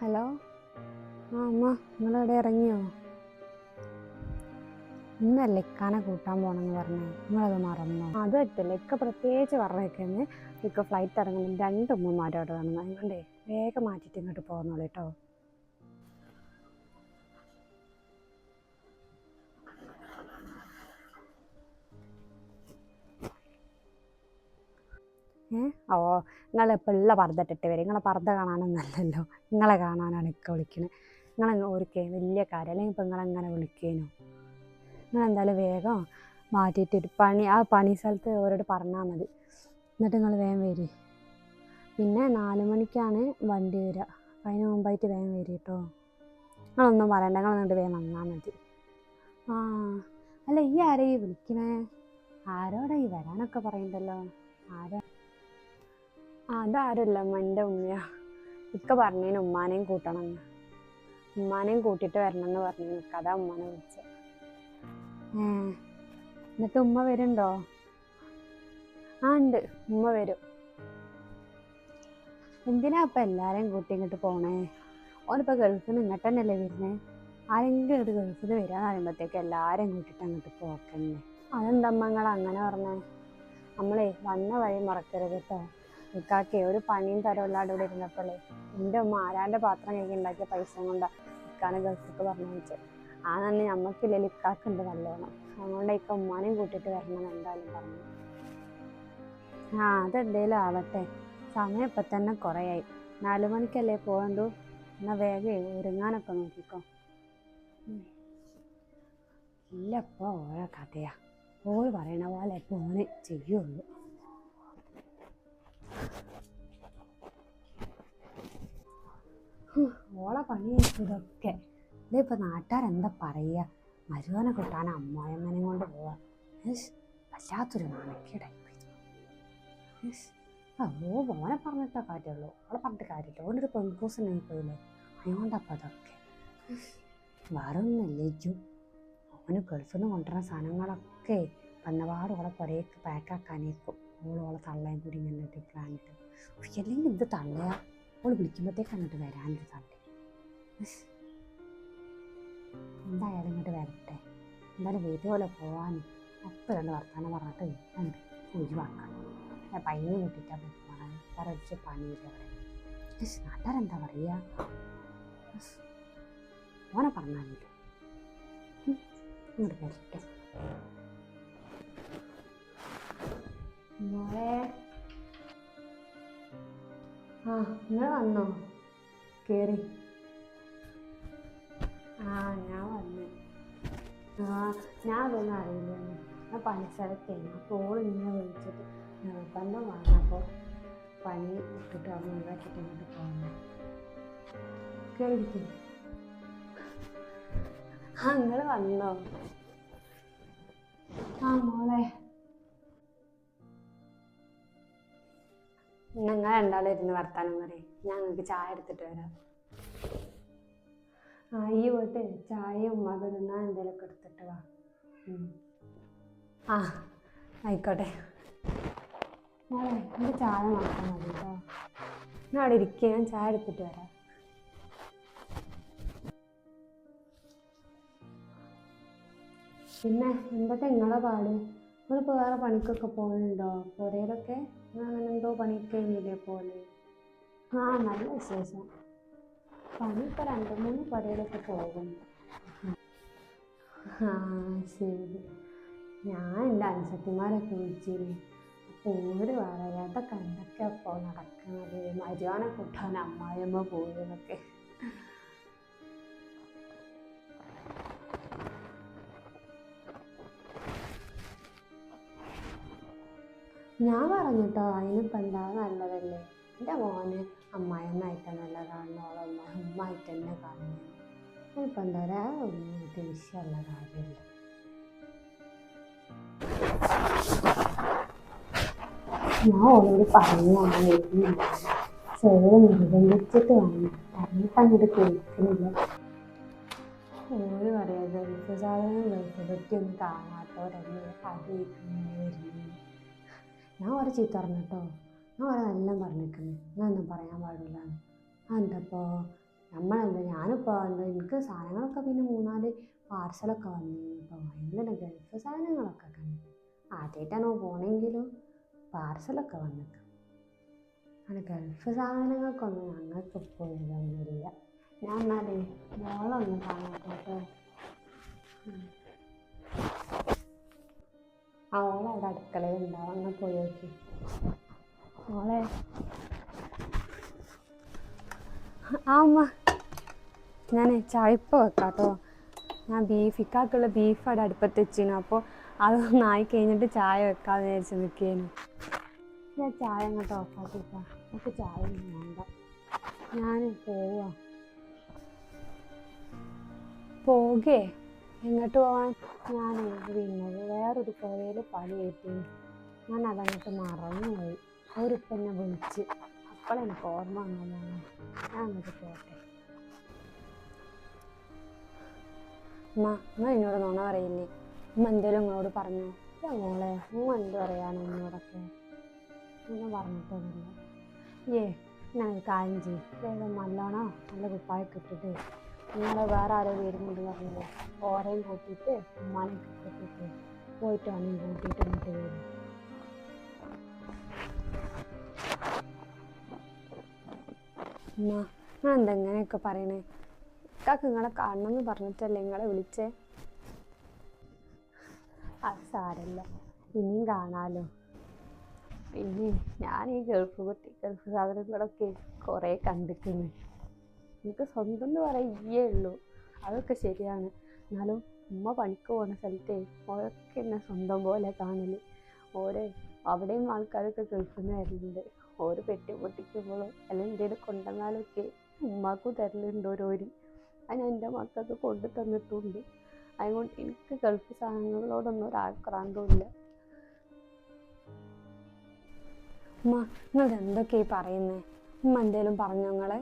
Hello? ആ അമ്മ നിങ്ങളെവിടെ ഇറങ്ങിയോ? ഇന്നല്ലേ ഇക്കാനെ കൂട്ടാൻ പോകണമെന്ന് പറഞ്ഞു. നിങ്ങളത് മറന്നു? അത് പറ്റില്ല ഇക്ക പ്രത്യേകിച്ച് പറഞ്ഞേക്കുന്നത് ഇക്ക ഫ്ലൈറ്റ് ഇറങ്ങുമ്പോൾ രണ്ട് ഉമ്മമാരോട് വേണം അതുകൊണ്ടേ വേഗം മാറ്റിയിട്ട് ഇങ്ങോട്ട് പോകുന്നുള്ളൂ കേട്ടോ ഓ നിങ്ങളിപ്പോൾ ഉള്ള പർദ്ദ ഇട്ടിട്ട് വരും. നിങ്ങളെ പർദ്ദ കാണാനൊന്നല്ലല്ലോ നിങ്ങളെ കാണാനാണ് ഇക്ക വിളിക്കുന്നത് നിങ്ങൾ ഓർക്കേ വലിയ കാര്യം. അല്ലെങ്കിൽ ഇപ്പം നിങ്ങളെങ്ങനെ വിളിക്കേനു? നിങ്ങൾ എന്തായാലും വേഗം മാറ്റിയിട്ട് ഒരു പണി ആ പണി സ്ഥലത്ത് അവരോട് പറഞ്ഞാൽ മതി. എന്നിട്ട് നിങ്ങൾ വേഗം വരി. പിന്നെ നാല് മണിക്കാണ് വണ്ടി വരിക അപ്പം അതിന് മുമ്പായിട്ട് വേഗം വരി കേട്ടോ നിങ്ങളൊന്നും പറയണ്ട. നിങ്ങൾ എന്നിട്ട് വേഗം വന്നാൽ മതി. ആ അല്ല ഈ ആരെയും വിളിക്കണേ? ആരോടാ ഈ വരാനൊക്കെ പറയണ്ടല്ലോ? ആരാ? അതാരുമല്ല അമ്മ എന്റെ ഉമ്മയാ. ഇക്ക പറഞ്ഞേന് ഉമ്മാനെയും കൂട്ടണം എന്ന്. ഉമ്മാനെയും കൂട്ടിയിട്ട് വരണം എന്ന് പറഞ്ഞു എനിക്ക് അതാ ഉമ്മാനെ വിളിച്ചത്. ഏ എന്നിട്ട് ഉമ്മ വരുന്നുണ്ടോ? ആ ഉണ്ട്. ഉമ്മ വരും. എന്തിനാ അപ്പം എല്ലാവരെയും കൂട്ടി ഇങ്ങോട്ട് പോണേ? ഓനിപ്പോൾ ഗൾഫിൽ നിന്ന് ഇങ്ങോട്ട് തന്നെയല്ലേ വരുന്നേ? ആരെങ്കിലും ഇങ്ങോട്ട് ഗൾഫിൽ വരാന്ന് പറയുമ്പോഴത്തേക്ക് എല്ലാവരെയും അങ്ങോട്ട് പോക്കണ്ടേ അതെന്താ അങ്ങനെ പറഞ്ഞേ? നമ്മളെ വന്ന വഴി മറക്കരുത് കേട്ടോ ഇക്കാക്കെ ഒരു പണിയും തരമില്ലാണ്ട് ഇവിടെ ഇരുന്നപ്പോഴേ എന്റെ ഉമ്മ പാത്രം കഴുകി ഉണ്ടാക്കിയ പൈസ കൊണ്ട് ഇക്കാനെ ഗൾഫിലേക്ക് പറഞ്ഞു വെച്ചത് ആ തന്നെ നമുക്കില്ലെങ്കിൽ ഇക്കാക്കുണ്ട് നല്ലോണം. അതുകൊണ്ട് ഇക്ക ഉമ്മാനെയും കൂട്ടിയിട്ട് വരണം എന്തായാലും പറഞ്ഞു. ആ അതെന്തേലും ആവട്ടെ. സമയം ഇപ്പം തന്നെ കുറേയായി. നാലു മണിക്കല്ലേ പോകണ്ടു എന്നാൽ വേഗം ഒരുങ്ങാനൊക്കെ നോക്കിക്കോ. ഇല്ലപ്പോ ഓരോ കഥയാ. ഓൾ പറയണ പോലെ ഇപ്പോൾ ചെയ്യുള്ളൂ. ഓളെ പണിയായിരിക്കും ഇതൊക്കെ ഇതിപ്പോൾ നാട്ടുകാരെന്താ പറയുക മരുവനെ കിട്ടാൻ അമ്മായിമ്മനെ കൊണ്ട് പോവാ. വല്ലാത്തൊരു നാണക്കേടായി ഓ മോനെ പറഞ്ഞിട്ടാ കാര്യമുള്ളൂ. അവളെ പറഞ്ഞിട്ട് കാര്യമില്ല. ഓനൊരു പെൺകൂസനായി പോയില്ലേ? അതുകൊണ്ടപ്പോൾ അതൊക്കെ. വേറെ ഒന്നല്ലേ ഇജു ഓന് ഗൾഫിൽ നിന്ന് കൊണ്ടുവരുന്ന സാധനങ്ങളൊക്കെ വന്നപാട് ഓളെ പുരയ്ക്ക് പാക്കാക്കാനേക്കും. ഓളോളെ ഓളെ തള്ളയും കൂടി ഇങ്ങനെ പ്ലാനിട്ട് അല്ലെങ്കിൽ ഇത് തള്ളയാ? ഓൾ വിളിക്കുമ്പോഴത്തേക്ക് അങ്ങോട്ട് വരാനൊരു തള്ളി എന്തായാലും ഇങ്ങോട്ട് വരട്ടെ. എന്തായാലും വീട്ടുപോലെ പോവാൻ അപ്പം രണ്ട് വർത്താനം പറഞ്ഞിട്ട് ഉണ്ട് ഒഴിവാക്കാം പയ്യെ കിട്ടിയിട്ടാണ് പോകണം വേറെ ഒരു പണിയില്ല അവിടെ നാട്ടുകാരെന്താ പറയുക ഓനെ പറഞ്ഞാലില്ല ഇങ്ങോട്ട് വരട്ടെ. മോളെ. ആ നിങ്ങൾ വന്നോ? കേറി. ആ ഞാൻ വന്നു. ആ ഞാൻ അതൊന്നും അറിയില്ല. ഞാൻ പണിസ്ഥലത്തേന്. അപ്പോൾ ഓൾ ഇങ്ങനെ വിളിച്ചിട്ട് നിർബന്ധം വന്നപ്പോൾ പണി ഇട്ടിട്ട് അവിടെ ഒഴിവാക്കിയിട്ട് ഇങ്ങോട്ട് പോകുന്നു കേറിയിരിക്കും ആ നിങ്ങൾ വന്നോ? ആ മോളെ. നിങ്ങൾ രണ്ടാളും ഇരുന്ന് വർത്താനം പറയും. നിങ്ങൾക്ക് ചായ എടുത്തിട്ട് വരാം. ആ ഈ പോയിട്ട് ചായയും ഉമ്മാക്ക് തിന്നാൻ എന്തെങ്കിലുമൊക്കെ എടുത്തിട്ട് വാ. ആ ആയിക്കോട്ടെ. മോളെ എന്റെ ചായ മാത്രം മതി കേട്ടോ ഞാൻ അവിടെ ഇരിക്കുക ഞാൻ ചായ എടുത്തിട്ട് വരാം. പിന്നെ എന്തൊക്കെ നിങ്ങളെ പാട്? നിങ്ങളിപ്പോൾ വേറെ പണിക്കൊക്കെ പോകുന്നുണ്ടോ പുരയിലൊക്കെ? അങ്ങനെ എന്തോ പണിയൊക്കെ കഴിഞ്ഞില്ലേ പോലെ ആ നല്ല വിശേഷം. പണി ഇപ്പോൾ രണ്ട് മൂന്ന് പടികളൊക്കെ പോകുന്നു ആ ശരി. ഞാൻ എന്റെ അനുസത്തിമാരൊക്കെ വിളിച്ചിരുന്നു അപ്പോൾ ഓര് കണ്ടൊക്കെ അപ്പോൾ നടക്കുന്നത് മരുവാനെ കൂട്ടാൻ അമ്മായിയമ്മ പോയെന്നൊക്കെ ഞാൻ പറഞ്ഞിട്ടോ അതിനിപ്പോൾ എന്താ നല്ലതല്ലേ? എന്റെ മോന് അമ്മായിയമ്മായിട്ട് നല്ല അമ്മായിട്ട് തന്നെ കാണുന്നു. ഇപ്പം എന്താ പറയുക ഒന്നും ഒരു വിഷയമുള്ള കാര്യമില്ല. ഞാൻ ഓളോട് പറഞ്ഞു അങ്ങനെ വരുന്നില്ല ചെറിയ നിർബന്ധിച്ചിട്ട് വേണം പറഞ്ഞിട്ട് അങ്ങോട്ട് കേൾക്കുന്നില്ല. ഓര് പറയാ ഗൾഫ് സാധനം പറ്റിയൊന്നും കാണാത്തവരല്ലേ അത് ഞാൻ ഓരോ ചീത്ത പറഞ്ഞു ഓരോ എല്ലാം പറഞ്ഞിരിക്കുന്നു. ഒന്നും പറയാൻ പാടില്ല. എന്തപ്പോൾ നമ്മളെന്താ ഞാനിപ്പോൾ എന്താ എനിക്ക് സാധനങ്ങളൊക്കെ പിന്നെ മൂന്നാൽ പാർസലൊക്കെ വന്നിരുന്നു ഇപ്പോൾ ഭയങ്കര ഗൾഫ് സാധനങ്ങളൊക്കെ കണ്ടു. ആദ്യമായിട്ടാണോ പോണെങ്കിലും പാർസലൊക്കെ വന്നിട്ട് അങ്ങനെ ഗൾഫ് സാധനങ്ങൾക്കൊന്നും ഞങ്ങൾക്ക് ഇപ്പോൾ ഇതൊന്നുമില്ല. ഞാൻ എന്നാലേ മോളൊന്ന് കാണാട്ടോ. ആ ഓളവിടെ അടുക്കളയിൽ ഉണ്ടാവും. അങ്ങനെ പോയി നോക്കി. മോളെ. ആ അമ്മ ഞാൻ ചായപ്പ് വെക്കാം കേട്ടോ ഞാൻ ബീഫ് ഇക്കാക്കുള്ള ബീഫ് അവിടെ അടുപ്പത്ത് വെച്ചിരുന്നു. അപ്പോൾ അതൊന്ന് ആയി കഴിഞ്ഞിട്ട് ചായ വെക്കാമെന്ന് വിചാരിച്ച് നിൽക്കേനു ഞാൻ ചായ അങ്ങോട്ട് ഓഫാക്കിക്കാം നമുക്ക് ചായ വേണ്ട. ഞാൻ പോവാ. പോകേ. എങ്ങോട്ട് പോവാൻ? ഞാൻ പിന്നെ വേറൊരു പുഴയിൽ പണി കിട്ടി ഞാൻ അതങ്ങോട്ട് മറന്നുപോയി. അവരിപ്പം എന്നെ വിളിച്ച്. അപ്പോഴെനിക്ക് ഓർമ്മ വന്നതാണ് ഞാൻ അങ്ങോട്ട് പോട്ടെ അമ്മ അമ്മ എന്നോട് നുണ പറയില്ലേ? അമ്മ എന്തേലും നിങ്ങളോട് പറഞ്ഞു? "ഇല്ല മോളെ അമ്മ എന്ത് പറയാനോ എന്നോടൊക്കെ ഒന്നും പറഞ്ഞിട്ടൊന്നുമില്ല. ഏ ഞാൻ കാര്യം ചെയ്യും. വേഗം നല്ലോണം നല്ല കുപ്പായ ഇട്ടിട്ട് നിങ്ങളെ വേറെ ആരോ വരുന്നുണ്ട് പറഞ്ഞില്ലേ ഓരയും കൂട്ടിയിട്ട് ഉമ്മാനെ കൂട്ടിയിട്ട് പോയിട്ട് വന്നു കൂട്ടിയിട്ട് ഇങ്ങോട്ട് വരും. ഉമ്മ ഞാൻ എന്താ ഇങ്ങനെയൊക്കെ പറയണേ? ഇക്കാക്ക് നിങ്ങളെ കാണണമെന്ന് പറഞ്ഞിട്ടല്ലേ നിങ്ങളെ വിളിച്ചേ? അത് സാരല്ല ഇനിയും കാണാലോ. പിന്നെ ഞാൻ ഈ ഗൾഫ് കുട്ടി ഗൾഫ് സാധനങ്ങളൊക്കെ കുറേ കണ്ടിട്ടുണ്ട് എനിക്ക് സ്വന്തം എന്ന് പറയേ ഉള്ളൂ അതൊക്കെ ശരിയാണ്. എന്നാലും ഉമ്മ പണിക്ക് പോകുന്ന സ്ഥലത്തെ ഓരൊക്കെ എന്നെ സ്വന്തം പോലെ കാണൽ. ഓരോ അവിടെയും ആൾക്കാരൊക്കെ ഗൾഫിൽ നിന്ന് വരുന്നുണ്ട്. ഓരോ പെട്ടി പൊട്ടിക്കുമ്പോഴും അല്ലെങ്കിൽ എന്തെങ്കിലും കൊണ്ടുവന്നാലൊക്കെ ഉമ്മാക്കും തരലുണ്ട് ഓരോരി. അത് എന്റെ മക്കൾക്ക് കൊണ്ടു തന്നിട്ടുണ്ട്. അതുകൊണ്ട് എനിക്ക് ഗൾഫ് സാധനങ്ങളോടൊന്നും ഒരു ആക്രാന്തമില്ല ഉമ്മ നിങ്ങൾ എന്തൊക്കെയായി പറയുന്നേ? ഉമ്മ എന്തേലും പറഞ്ഞു നിങ്ങളെ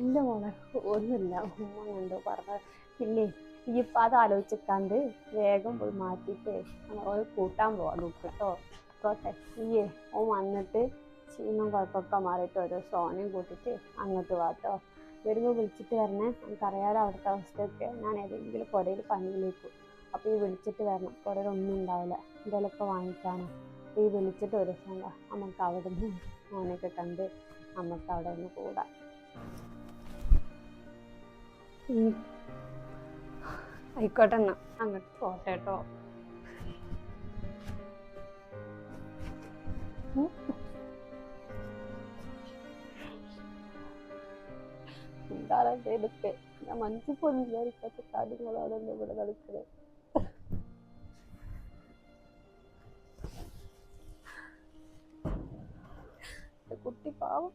എന്റെ മോളെ ഒന്നുമില്ല. ഉമ്മ കണ്ടോ പറഞ്ഞ പിന്നെ ഈ ഇപ്പം അത് ആലോചിക്കാണ്ട് വേഗം പോയി മാറ്റിയിട്ട് ഓരോ കൂട്ടാൻ പോവാം കേട്ടോ കോട്ടെ ഈയേ ഓ വന്നിട്ട് ക്ഷീണം കുഴപ്പമൊക്കെ മാറിയിട്ട് ഓരോ സോനയും കൂട്ടിയിട്ട് അങ്ങോട്ട് വാട്ടോ വരുമ്പോൾ വിളിച്ചിട്ട് വരണേ. എനിക്കറിയാലോ അവിടുത്തെ അവസ്ഥയൊക്കെ. ഞാൻ ഏതെങ്കിലും പുരയിൽ പണിയിലേക്കും അപ്പോൾ ഈ വിളിച്ചിട്ട് വരണം. പുരയിൽ ഒന്നും ഉണ്ടാവില്ല. എന്തെങ്കിലുമൊക്കെ വാങ്ങിക്കാനോ. അപ്പോൾ ഈ വിളിച്ചിട്ട് ഒരു ദിവസം നമുക്ക് അവിടെ നിന്ന് മോനൊക്കെ കണ്ട് നമുക്ക് അവിടെ ഒന്ന് കൂടാം. ആയിക്കോട്ടെ എന്നാ. അങ്ങോട്ട് പോട്ടെ കേട്ടോ എന്താണെന്ന് ഇതൊക്കെ ഞാൻ മനസ്സിൽ പോലും വിചാരിക്കാത്ത കാര്യങ്ങളാണല്ലോ ഇവിടെ നടക്കുന്നത് എന്റെ കുട്ടി പാവം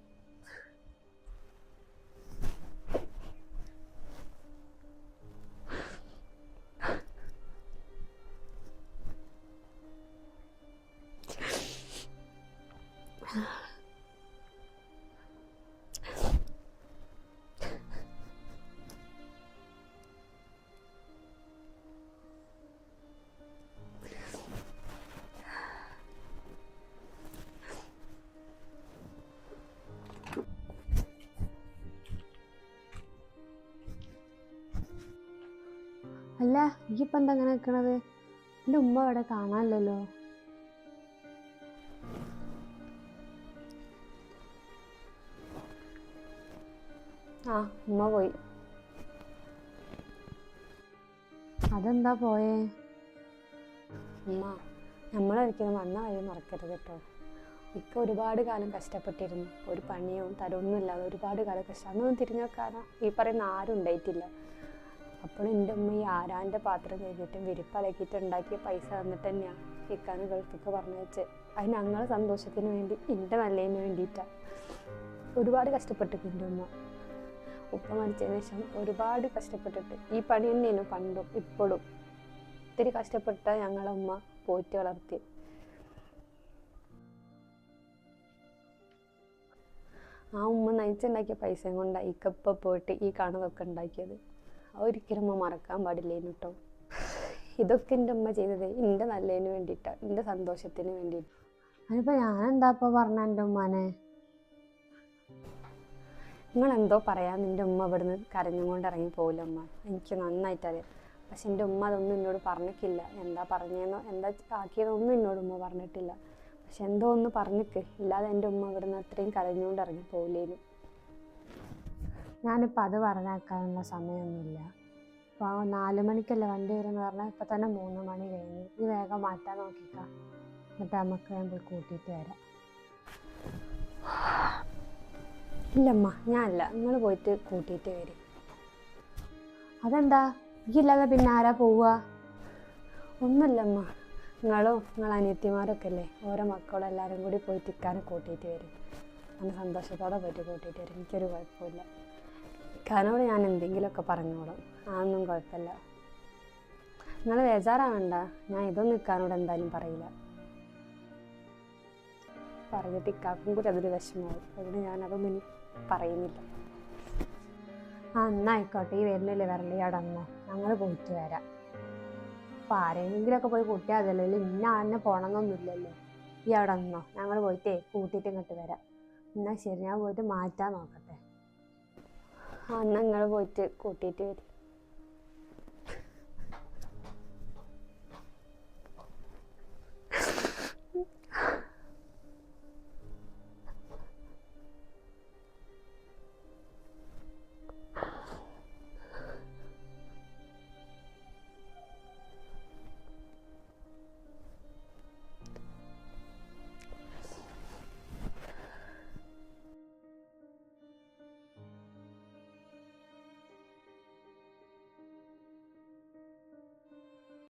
ഇപ്പം എന്താ അങ്ങനെ നിൽക്കണത് എന്റെ ഉമ്മ അവിടെ കാണാനില്ലല്ലോ. ആ ഉമ്മ പോയി. അതെന്താ പോയേ? ഉമ്മ നമ്മളൊരിക്കലും വന്ന വഴി മറക്കരുത് കേട്ടോ ഇക്ക ഒരുപാട് കാലം കഷ്ടപ്പെട്ടിരുന്നു. ഒരു പണിയോ തരമൊന്നും ഇല്ലാതെ ഒരുപാട് കാലം കഷ്ടം അന്നൊന്നും തിരിഞ്ഞു നോക്കാനോ ഈ പറയുന്ന ആരും ഉണ്ടായിട്ടില്ല. അപ്പോൾ എന്റെ ഉമ്മ ഈ ആരാന്റെ പാത്രം കഴിഞ്ഞിട്ടും വിരിപ്പലക്കിയിട്ട് ഉണ്ടാക്കിയ പൈസ തന്നിട്ട് തന്നെയാണ് ഇക്കാന് ഗൾഫിക്ക് പറഞ്ഞു വെച്ച്. അത് ഞങ്ങളെ സന്തോഷത്തിന് വേണ്ടി എന്റെ നല്ലതിന് വേണ്ടിയിട്ടാണ് ഒരുപാട് കഷ്ടപ്പെട്ടിട്ട് എന്റെ ഉമ്മ. ഉപ്പ മരിച്ചതിന് ശേഷം ഒരുപാട് കഷ്ടപ്പെട്ടിട്ട്. ഈ പണി തന്നെയാണ് പണ്ടും ഇപ്പോഴും. ഒത്തിരി കഷ്ടപ്പെട്ട ഞങ്ങളെ ഉമ്മ പോറ്റി വളർത്തി ആ ഉമ്മ നയിച്ചുണ്ടാക്കിയ പൈസയും കൊണ്ടാണ് കപ്പ പോയിട്ട് ഈ കാണുകൊക്കെ ഉണ്ടാക്കിയത്. ഒരിക്കലും അമ്മ മറക്കാൻ പാടില്ലേനു കേട്ടോ ഇതൊക്കെ എന്റെ ഉമ്മ ചെയ്തത് എന്റെ നല്ലതിന് വേണ്ടിയിട്ടാണ് എന്റെ സന്തോഷത്തിന് വേണ്ടിയിട്ട്. അതിനിപ്പോൾ ഞാൻ എന്താ ഇപ്പോൾ പറഞ്ഞ എന്റെ ഉമ്മാനെ? നിങ്ങൾ എന്തോ പറയാൻ നിന്റെ ഉമ്മ ഇവിടുന്ന് കരഞ്ഞും കൊണ്ട് ഇറങ്ങി പോകില്ല ഉമ്മ? എനിക്ക് നന്നായിട്ട് അറിയാം. പക്ഷെ എന്റെ ഉമ്മ അതൊന്നും എന്നോട് പറഞ്ഞിട്ടില്ല. എന്താ പറഞ്ഞതെന്നോ എന്താ ആക്കിയതൊന്നും എന്നോട് ഉമ്മ പറഞ്ഞിട്ടില്ല. പക്ഷെ എന്തോ ഒന്ന് പറഞ്ഞിക്ക്. ഇല്ലാതെ എന്റെ ഉമ്മ ഇവിടുന്ന് അത്രയും കരഞ്ഞുകൊണ്ട് ഇറങ്ങി പോകില്ലേനു ഞാനിപ്പോൾ അത് പറഞ്ഞേക്കാനുള്ള സമയമൊന്നുമില്ല അപ്പോൾ നാല് മണിക്കല്ലേ വണ്ടി വരുമെന്ന് പറഞ്ഞാൽ ഇപ്പം തന്നെ മൂന്ന് മണി കഴിഞ്ഞു. ഈ വേഗം മാറ്റാൻ നോക്കിക്കാം. എന്നിട്ട് നമുക്ക് ഞാൻ പോയി കൂട്ടിയിട്ട് വരാം. ഇല്ലമ്മ ഞാനല്ല. നിങ്ങൾ പോയിട്ട് കൂട്ടിയിട്ട് വരും. അതെന്താ? ഇല്ലാതെ പിന്നെ ആരാ പോവുക? ഒന്നുമില്ലമ്മ. നിങ്ങളും നിങ്ങൾ അനിയത്തിമാരൊക്കെ അല്ലേ ഓരോ മക്കളും എല്ലാവരും കൂടി പോയിട്ട് ഇക്കാനെ കൂട്ടിയിട്ട് വരും. അങ്ങനെ സന്തോഷത്തോടെ പോയിട്ട് കൂട്ടിയിട്ട് വരും. എനിക്കൊരു കുഴപ്പമില്ല ഇക്കാനോട് ഞാൻ എന്തെങ്കിലുമൊക്കെ പറഞ്ഞോളും. അതൊന്നും കുഴപ്പമില്ല. നിങ്ങൾ ബേജാറാവണ്ട. ഞാൻ ഇതൊന്നും ഇക്കാനോട് എന്തായാലും പറയില്ല. പറഞ്ഞിട്ട് ഇക്കാക്കും കൂടി അതൊരു വിഷമമാവും അതുകൊണ്ട് ഞാനതൊന്നും ഇനി പറയുന്നില്ല. ആ എന്നായിക്കോട്ടെ ഈ വരുന്നില്ലേ വരല്ലേ അവിടെ അന്നോ ഞങ്ങൾ പോയിട്ട് വരാം. അപ്പം ആരെങ്കിലുമൊക്കെ പോയി കൂട്ടിയാൽ അതല്ലോ ഇന്ന ആന്നെ പോകണമെന്നൊന്നുമില്ലല്ലോ ഈ അവിടെ അന്നോ ഞങ്ങൾ പോയിട്ടേ കൂട്ടിയിട്ട് ഇങ്ങോട്ട് വരാം. എന്നാൽ ശരി ഞാൻ പോയിട്ട് മാറ്റാൻ നോക്കട്ടെ. ആ പോയിട്ട് കൂട്ടിയിട്ട് വരും.